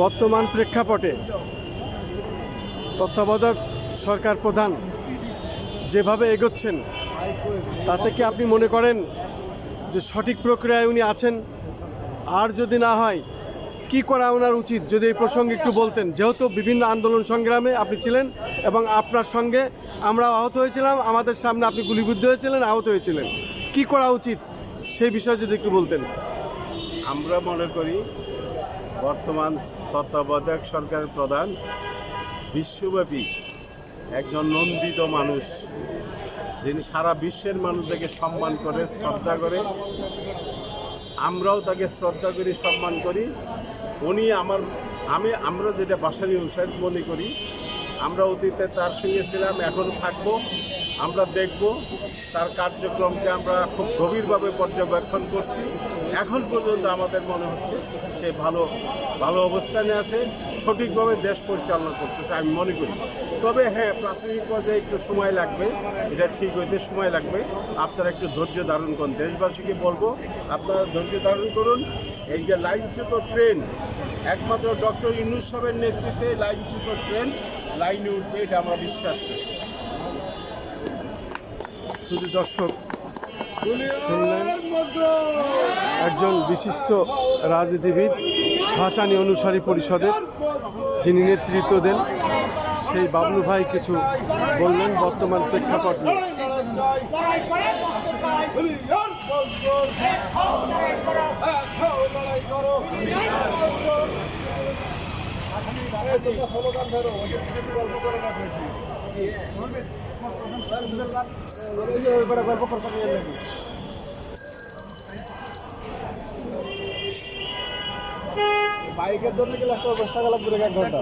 বর্তমান প্রেক্ষাপটে তত্ত্বাবধায়ক সরকার প্রধান যেভাবে এগোচ্ছেন, তাতে কি আপনি মনে করেন যে সঠিক প্রক্রিয়ায় উনি আছেন? আর যদি না হয়, কি করা ওনার উচিত? যদি এই প্রসঙ্গে একটু বলতেন। যেহেতু বিভিন্ন আন্দোলন সংগ্রামে আপনি ছিলেন এবং আপনার সঙ্গে আমরা আহত হয়েছিলাম, আমাদের সামনে আপনি গুলিবিদ্ধ হয়েছিলেন, আহত হয়েছিলেন। কি করা উচিত? সেই বিষয়ে যদি একটু বলতেন। আমরা মনে করি বর্তমান তত্ত্বাবধায়ক সরকারের প্রধান, বিশ্বব্যাপী একজন নন্দিত মানুষ, যিনি সারা বিশ্বের মানুষদেরকে সম্মান করে, শ্রদ্ধা করে, আমরাও তাকে শ্রদ্ধা করি, সম্মান করি। উনি আমার, আমি, আমরা যেটা বাসারি অনুসারে মনে করি, আমরা অতীতে তার সঙ্গে ছিলাম এখনও থাকব। আমরা দেখব, তার কার্যক্রমকে আমরা খুব গভীরভাবে পর্যবেক্ষণ করছি। এখন পর্যন্ত আমাদের মনে হচ্ছে সে ভালো ভালো অবস্থানে আছে, সঠিকভাবে দেশ পরিচালনা করতেছে আমি মনে করি। তবে হ্যাঁ প্রাথমিক পর্যায়ে একটু সময় লাগবে, এটা ঠিক হইতে সময় লাগবে। আপনারা একটু ধৈর্য ধারণ করুন। দেশবাসীকে বলব, আপনারা ধৈর্য ধারণ করুন। এই যে লাইনচ্যুত ট্রেন, একমাত্র ডক্টর ইনুস নেতৃত্বে লাইনচ্যুত ট্রেন, লাইনে উঠবে, এটা আমরা বিশ্বাস করি। শুধু দর্শক শুনলেন, একজন বিশিষ্ট রাজনীতিবিদ, ভাসানী অনুসারী পরিষদের যিনি নেতৃত্ব দেন, সেই বাবলু ভাই কিছু বললেন বর্তমান প্রেক্ষাপট নিয়ে। বাইকের জন্য গেলে একটা অবস্থা গেল পুরো এক ঘণ্টা।